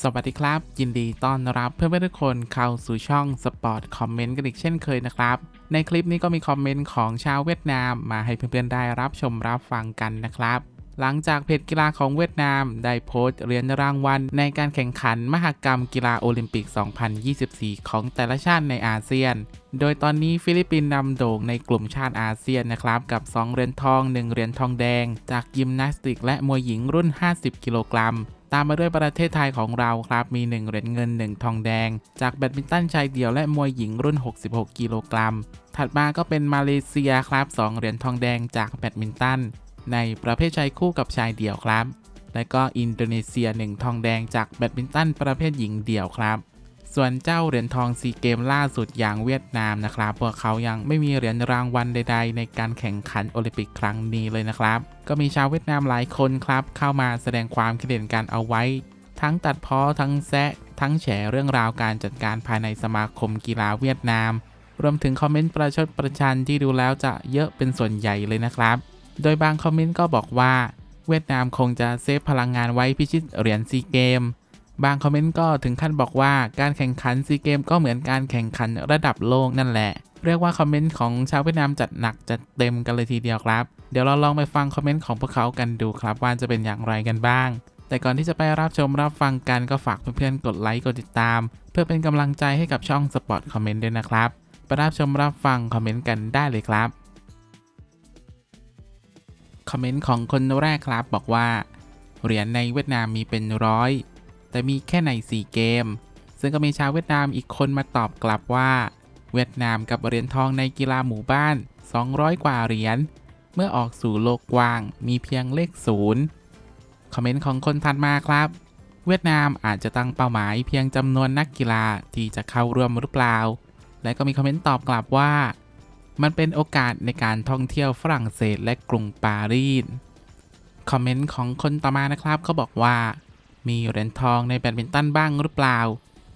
สวัสดีครับ ยินดีต้อนรับเพื่อนๆทุกคนเข้าสู่ช่องสปอร์ตคอมเมนต์กันอีกเช่นเคยนะครับ ในคลิปนี้ก็มีคอมเมนต์ของชาวเวียดนามมาให้เพื่อนๆได้รับชมรับฟังกันนะครับ หลังจากเพจกีฬาของเวียดนาม ได้โพสต์เหรียญรางวัลในการแข่งขันมหกรรมกีฬาโอลิมปิก 2024 ของแต่ละชาติในอาเซียน โดยตอนนี้ฟิลิปปินส์นำโด่งในกลุ่มชาติอาเซียนนะครับกับ 2 เหรียญทอง 1 เหรียญทองแดง จากยิมนาสติกและมวยหญิงรุ่น 50 กิโลกรัม ตามมาด้วยประเทศไทยของเราครับมี 1 เหรียญเงิน 1 ทองแดง จากแบดมินตันชายเดี่ยวและมวยหญิงรุ่น 66 กิโลกรัม ถัดมาก็เป็นมาเลเซียครับ 2 เหรียญทองแดงจากแบดมินตันในประเภทชายคู่กับชายเดี่ยวครับ และก็อินโดนีเซีย 1 ทองแดงจากแบดมินตันประเภทหญิงเดี่ยวครับ ส่วนเจ้าเหรียญทองซีเกมล่าสุดอย่างเวียดนามนะครับ พวกเขายังไม่มีเหรียญรางวัลใด ๆ ในการแข่งขันโอลิมปิกครั้งนี้เลยนะครับ ก็มีชาวเวียดนามหลายคนครับ เข้ามาแสดงความคิดเห็นการเอาไว้ ทั้งตัดพ้อทั้งแซะทั้งแฉเรื่องราวการจัดการภายในสมาคมกีฬาเวียดนาม รวมถึงคอมเมนต์ประชดประชันที่ดูแล้วจะเยอะเป็นส่วนใหญ่เลยนะครับ โดยบางคอมเมนต์ก็บอกว่า เวียดนามคงจะเซฟพลังงานไว้พิชิตเหรียญซีเกม บางคอมเมนต์ก็ถึงขั้นบอกว่าการแข่งขันซีเกมก็เหมือนการแข่งขันระดับโลกนั่นแหละ เรียกว่าคอมเมนต์ของชาวเวียดนามจัดหนักจัดเต็มกันเลยทีเดียวครับ เดี๋ยวเราลองไปฟังคอมเมนต์ของพวกเขากันดูครับว่าจะเป็นอย่างไรกันบ้าง แต่ก่อนที่จะไปรับชมรับฟังกันก็ฝากเพื่อนๆกดไลค์กดติดตาม เพื่อเป็นกำลังใจให้กับช่องสปอร์ตคอมเมนต์ด้วยนะครับไปรับชมรับฟังคอมเมนต์กันได้เลยครับคอมเมนต์ของคนแรกครับบอกว่าเหรียญในเวียดนามมีเป็นร้อย แต่มีแค่ใน 4 เกม ซึ่งก็มีชาวเวียดนามอีกคนมาตอบกลับว่า เวียดนามกับเหรียญทองในกีฬาหมู่บ้าน 200 กว่าเหรียญ เมื่อออกสู่โลกกว้างมีเพียงเลขศูนย์คอมเมนต์ของคนถัดมาครับ เวียดนามอาจจะตั้งเป้าหมายเพียงจำนวนนักกีฬาที่จะเข้าร่วมหรือเปล่า และก็มีคอมเมนต์ตอบกลับว่า มันเป็นโอกาสในการท่องเที่ยวฝรั่งเศสและกรุงปารีสคอมเมนต์ของคนต่อมานะครับเขาบอกว่า มีเหรียญทองในแบดมินตันบ้างหรือเปล่า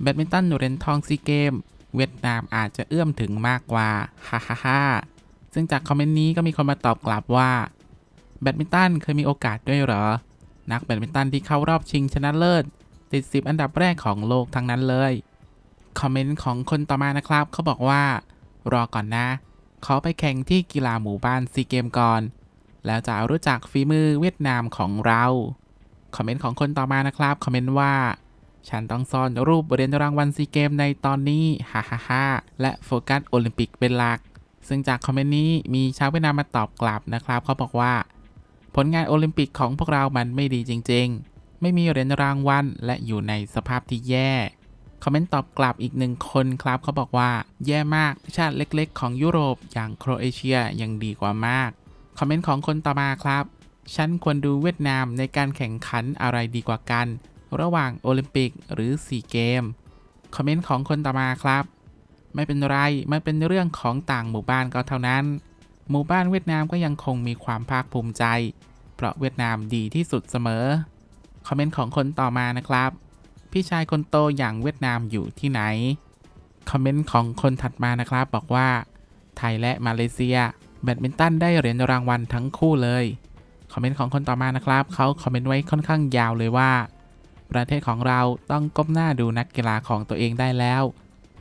แบดมินตันเหรียญทองซีเกม เวียดนามอาจจะเอื้อมถึงมากกว่า ฮ่าฮ่าฮ่าซึ่งจากคอมเมนต์นี้ก็มีคนมาตอบกลับว่า แบดมินตันเคยมีโอกาสด้วยเหรอ นักแบดมินตันที่เข้ารอบชิงชนะเลิศ ติด 10 อันดับแรกของโลกทั้งนั้นเลย คอมเมนต์ของคนต่อมานะครับเขาบอกว่า รอก่อนนะ ขอไปแข่งที่กีฬาหมู่บ้านซีเกมก่อน แล้วจะรู้จักฝีมือเวียดนามของเรา คอมเมนต์ของคนต่อมานะครับคอมเมนต์ว่า ฉันต้องซ่อนรูปเหรียญรางวัลซีเกมในตอนนี้ฮ่าฮ่าฮ่าและโฟกัสโอลิมปิกเป็นหลัก ซึ่งจากคอมเมนต์นี้มีชาวเวียดนามมาตอบกลับนะครับเขาบอกว่า ผลงานโอลิมปิกของพวกเรามันไม่ดีจริง ๆ ไม่มีเหรียญรางวัลและอยู่ในสภาพที่แย่คอมเมนต์ตอบกลับอีกหนึ่งคนครับเขาบอกว่า แย่มากชาติเล็กๆ ของยุโรปอย่างโครเอเชียยังดีกว่ามาก คอมเมนต์ของคนต่อมาครับ ฉันควรดูเวียดนามในการแข่งขันอะไรดีกว่ากัน ระหว่างโอลิมปิกหรือซีเกม คอมเมนต์ของคนต่อมาครับ ไม่เป็นไร มันเป็นเรื่องของต่างหมู่บ้านก็เท่านั้น หมู่บ้านเวียดนามก็ยังคงมีความภาคภูมิใจ เพราะเวียดนามดีที่สุดเสมอ คอมเมนต์ของคนต่อมานะครับ พี่ชายคนโตอย่างเวียดนามอยู่ที่ไหน คอมเมนต์ของคนถัดมานะครับบอกว่า ไทยและมาเลเซีย แบดมินตันได้เหรียญรางวัลทั้งคู่เลย คอมเมนต์ของคนต่อมานะครับเขาคอมเมนต์ไว้ค่อนข้างยาวเลยว่า ประเทศของเราต้องก้มหน้าดูนักกีฬาของตัวเองได้แล้ว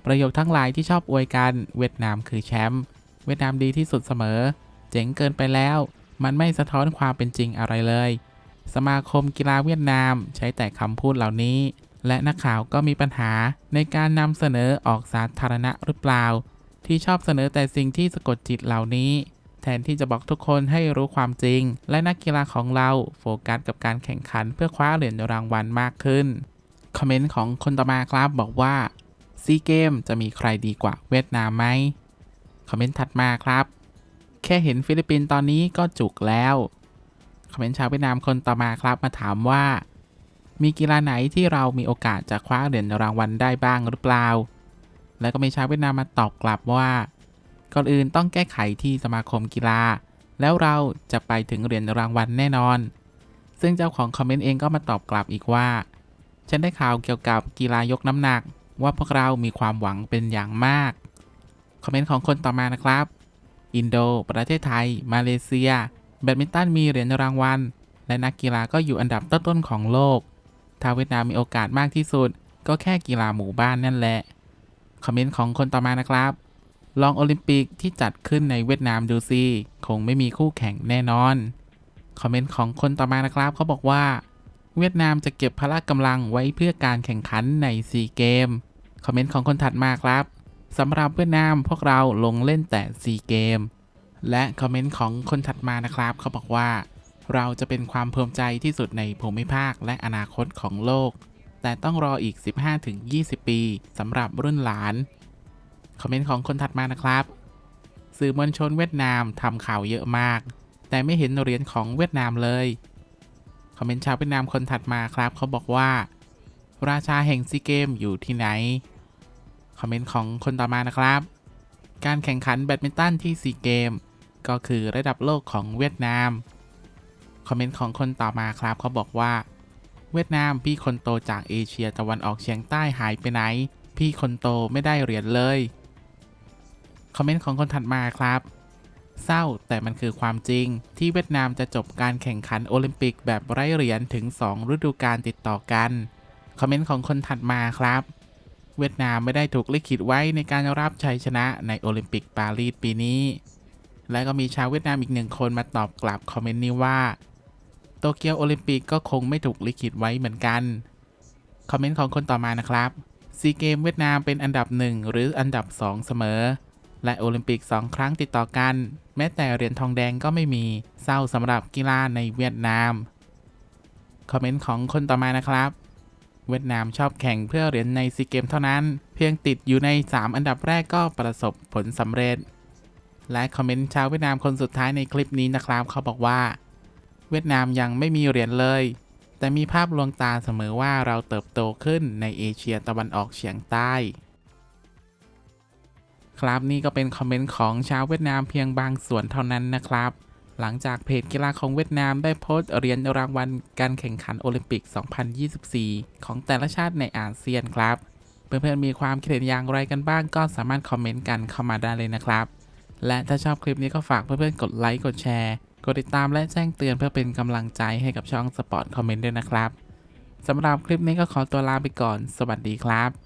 ประโยคทั้งหลายที่ชอบอวยกันเวียดนามคือแชมป์เวียดนามดีที่สุดเสมอ เจ๋งเกินไปแล้ว มันไม่สะท้อนความเป็นจริงอะไรเลย สมาคมกีฬาเวียดนามใช้แต่คำพูดเหล่านี้ และนักข่าวก็มีปัญหาในการนำเสนอออกสาธารณะหรือเปล่า ที่ชอบเสนอแต่สิ่งที่สะกดจิตเหล่านี้ แทนที่จะบอกทุกคนให้รู้ความจริง และนักกีฬาของเราโฟกัสกับการแข่งขันเพื่อคว้าเหรียญรางวัลมากขึ้น คอมเมนต์ของคนต่อมาครับบอกว่าซีเกมจะมีใครดีกว่าเวียดนามไหมคอมเมนต์ถัดมาครับ แค่เห็นฟิลิปปินส์ตอนนี้ก็จุกแล้ว คอมเมนต์ชาวเวียดนามคนต่อมาครับมาถามว่า มีกีฬาไหนที่เรามีโอกาสจะคว้าเหรียญรางวัลได้บ้างหรือเปล่า แล้วก็มีชาวเวียดนามมาตอบกลับว่า ก่อนอื่นต้องแก้ไขที่สมาคมกีฬา แล้วเราจะไปถึงเหรียญรางวัลแน่นอน ซึ่งเจ้าของคอมเมนต์เองก็มาตอบกลับอีกว่า ฉันได้ข่าวเกี่ยวกับกีฬายกน้ำหนัก ว่าพวกเรามีความหวังเป็นอย่างมาก คอมเมนต์ของคนต่อมานะครับ อินโด ประเทศไทย มาเลเซีย แบดมินตันมีเหรียญรางวัล และนักกีฬาก็อยู่อันดับต้นๆของโลกทถ้าเวียดนามมีโอกาสมากที่สุด ก็แค่กีฬาหมู่บ้านนั่นแหละ คอมเมนต์ของคนต่อมานะครับ ลองโอลิมปิกที่จัดขึ้นในเวียดนามดูสิคงไม่มีคู่แข่งแน่นอน คอมเมนต์ของคนต่อมานะครับเขาบอกว่า เวียดนามจะเก็บพละกำลังไว้เพื่อการแข่งขันในซีเกม คอมเมนต์ของคนถัดมาครับสำหรับเวียดนามพวกเราลงเล่นแต่ซีเกม และคอมเมนต์ของคนถัดมานะครับเขาบอกว่า เราจะเป็นความภูมิใจที่สุดในภูมิภาคและอนาคตของโลก แต่ต้องรออีก 15-20 ปีสำหรับรุ่นหลาน คอมเมนต์ของคนถัดมานะครับ สื่อมวลชนเวียดนามทำข่าวเยอะมาก แต่ไม่เห็นเหรียญของเวียดนามเลย คอมเมนต์ชาวเวียดนามคนถัดมาครับ เขาบอกว่า ราชาแห่งซีเกมอยู่ที่ไหน คอมเมนต์ของคนต่อมานะครับ การแข่งขันแบดมินตันที่ซีเกมก็คือระดับโลกของเวียดนาม คอมเมนต์ของคนต่อมาครับเขาบอกว่า เวียดนามพี่คนโตจากเอเชียตะวันออกเฉียงใต้หายไปไหน พี่คนโตไม่ได้เหรียญเลย คอมเมนต์ของคนถัดมาครับ เศร้าแต่มันคือความจริง ที่เวียดนามจะจบการแข่งขันโอลิมปิกแบบไร้เหรียญถึง 2 ฤดูกาลติดต่อกัน คอมเมนต์ของคนถัดมาครับ เวียดนามไม่ได้ถูกลิขิตไว้ในการรับชัยชนะในโอลิมปิกปารีสปีนี้ และก็มีชาวเวียดนามอีกหนึ่งคนมาตอบกลับคอมเมนต์นี้ว่าโตเกียวโอลิมปิกก็คงไม่ถูกลิขิตไว้เหมือนกัน คอมเมนต์ของคนต่อมานะครับซีเกมเวียดนามเป็นอันดับ 1 หรืออันดับ 2 เสมอ และโอลิมปิก 2 ครั้งติดต่อกัน แม้แต่เหรียญทองแดงก็ไม่มีเศร้าสำหรับกีฬาในเวียดนาม คอมเมนต์ของคนต่อมานะครับ เวียดนามชอบแข่งเพื่อเหรียญในซีเกมเท่านั้น เพียงติดอยู่ใน 3 อันดับแรกก็ประสบผลสำเร็จ และคอมเมนต์ชาวเวียดนามคนสุดท้ายในคลิปนี้นะครับ เขาบอกว่า เวียดนามยังไม่มีเหรียญเลย แต่มีภาพลวงตาเสมอว่าเราเติบโตขึ้นในเอเชียตะวันออกเฉียงใต้ ครับนี่ก็เป็นคอมเมนต์ของชาวเวียดนามเพียงบางส่วนเท่านั้นนะครับ หลังจากเพจกีฬาของเวียดนามได้โพสต์เหรียญรางวัลการแข่งขันโอลิมปิก 2024 ของแต่ละชาติในอาเซียนครับ เพื่อนๆมีความคิดเห็นอย่างไรกันบ้างก็สามารถคอมเมนต์กันเข้ามาได้เลยนะครับ และถ้าชอบคลิปนี้ก็ฝากเพื่อนๆกดไลค์กดแชร์กดติดตามและแจ้งเตือนเพื่อเป็นกำลังใจให้กับช่องสปอร์ตคอมเมนต์ด้วยนะครับสำหรับคลิปนี้ก็ขอตัวลาไปก่อน สวัสดีครับ